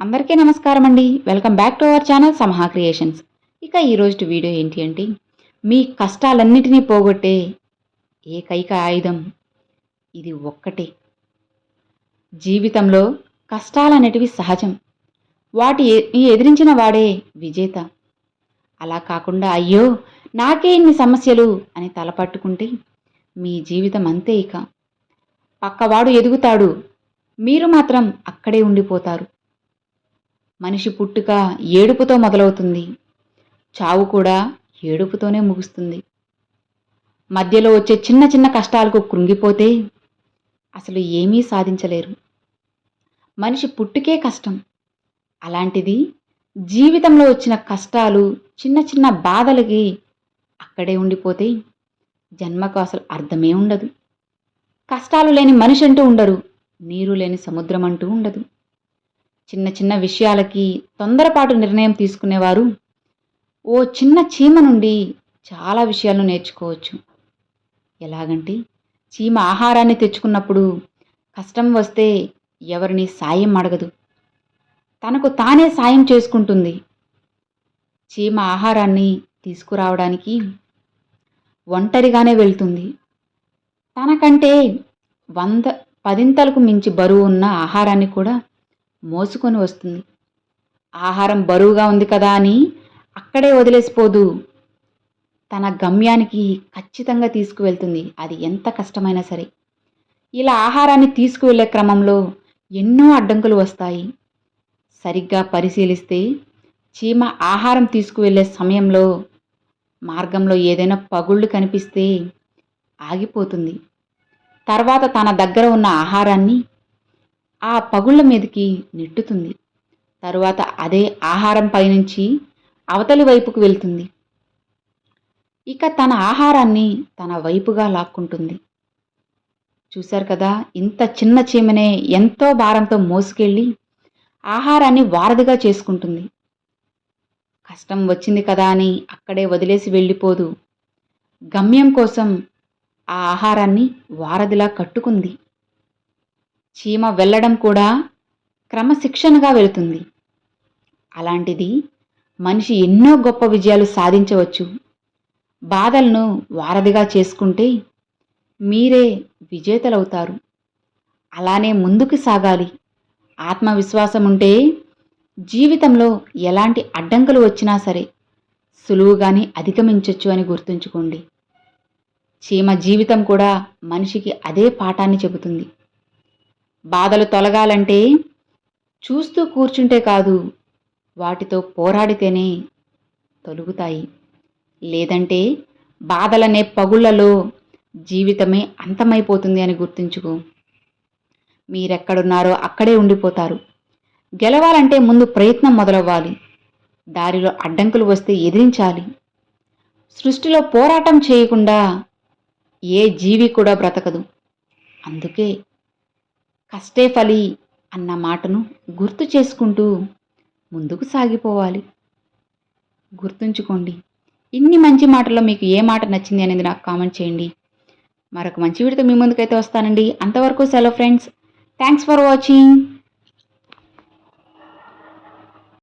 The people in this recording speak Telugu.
అందరికీ నమస్కారం అండి welcome back to our channel Samaha creations ఇక ఈరోజు వీడియో ఏంటి అంటే మీ కష్టాలన్నిటినీ పోగొట్టే ఏకైక ఆయుధం ఇది ఒక్కటే. జీవితంలో కష్టాలనేటివి సహజం. వాటి ఎదిరించిన వాడే విజేత. అలా కాకుండా అయ్యో నాకే ఇన్ని సమస్యలు అని తలపట్టుకుంటే మీ జీవితం అంతే ఇక. పక్కవాడు ఎదుగుతాడు. మీరు మాత్రం అక్కడే ఉండిపోతారు. మనిషి పుట్టుక ఏడుపుతో మొదలవుతుంది. చావు కూడా ఏడుపుతోనే ముగుస్తుంది. మధ్యలో వచ్చే చిన్న చిన్న కష్టాలకు కృంగిపోతే అసలు ఏమీ సాధించలేరు. మనిషి పుట్టుకే కష్టం. అలాంటిది జీవితంలో వచ్చిన కష్టాలు చిన్న చిన్న బాధలకి అక్కడే ఉండిపోతే జన్మకు అసలు అర్థమే ఉండదు. కష్టాలు లేని మనిషి అంటూ ఉండరు. నీరు లేని సముద్రం అంటూ ఉండదు. చిన్న చిన్న విషయాలకి తొందరపాటు నిర్ణయం తీసుకునేవారు. ఓ చిన్న చీమ నుండి చాలా విషయాలను నేర్చుకోవచ్చు. ఎలాగంటే చీమ ఆహారాన్ని తెచ్చుకున్నప్పుడు కష్టం వస్తే ఎవరిని సాయం అడగదు. తనకు తానే సాయం చేసుకుంటుంది. చీమ ఆహారాన్ని తీసుకురావడానికి ఒంటరిగానే వెళ్తుంది. తనకంటే వంద పదింతలకు మించి బరువు ఉన్న ఆహారాన్ని కూడా మోసుకొని వస్తుంది. ఆహారం బరువుగా ఉంది కదా అని అక్కడే వదిలేసిపోదు. తన గమ్యానికి ఖచ్చితంగా తీసుకువెళ్తుంది. అది ఎంత కష్టమైనా సరే. ఇలా ఆహారాన్ని తీసుకువెళ్ళే క్రమంలో ఎన్నో అడ్డంకులు వస్తాయి. సరిగ్గా పరిశీలిస్తే చీమ ఆహారం తీసుకువెళ్ళే సమయంలో మార్గంలో ఏదైనా పగుళ్ళు కనిపిస్తే ఆగిపోతుంది. తర్వాత తన దగ్గర ఉన్న ఆహారాన్ని ఆ పగుళ్ళ మీదకి నెట్టుతుంది. తరువాత అదే ఆహారం పైనుంచి అవతలి వైపుకు వెళ్తుంది. ఇక తన ఆహారాన్ని తన వైపుగా లాక్కుంటుంది. చూశారు కదా ఇంత చిన్న చీమనే ఎంతో భారంతో మోసుకెళ్ళి ఆహారాన్ని వారధిగా చేసుకుంటుంది. కష్టం వచ్చింది కదా అని అక్కడే వదిలేసి వెళ్ళిపోదు. గమ్యం కోసం ఆ ఆహారాన్ని వారధిలా కట్టుకుంది. చీమ వెళ్ళడం కూడా క్రమశిక్షణగా వెళుతుంది. అలాంటిది మనిషి ఎన్నో గొప్ప విజయాలు సాధించవచ్చు. బాధలను వారధిగా చేసుకుంటే మీరే విజేతలవుతారు. అలానే ముందుకు సాగాలి. ఆత్మవిశ్వాసం ఉంటే జీవితంలో ఎలాంటి అడ్డంకులు వచ్చినా సరే సులువుగానే అధిగమించవచ్చు అని గుర్తుంచుకోండి. చీమ జీవితం కూడా మనిషికి అదే పాఠాన్ని చెబుతుంది. బాధలు తొలగాలంటే చూస్తూ కూర్చుంటే కాదు వాటితో పోరాడితేనే తొలుగుతాయి. లేదంటే బాధలనే పగుళ్ళలో జీవితమే అంతమైపోతుంది అని గుర్తుంచుకో. మీరెక్కడున్నారో అక్కడే ఉండిపోతారు. గెలవాలంటే ముందు ప్రయత్నం మొదలవ్వాలి. దారిలో అడ్డంకులు వస్తే ఎదిరించాలి. సృష్టిలో పోరాటం చేయకుండా ఏ జీవి కూడా బ్రతకదు. అందుకే కష్టే ఫలి అన్న మాటను గుర్తు చేసుకుంటూ ముందుకు సాగిపోవాలి. గుర్తుంచుకోండి ఇన్ని మంచి మాటల్లో మీకు ఏ మాట నచ్చింది అనేది నాకు కామెంట్ చేయండి. మరొక మంచి వీడితో మీ ముందుకైతే వస్తానండి. అంతవరకు సెలవు ఫ్రెండ్స్. Thanks for watching.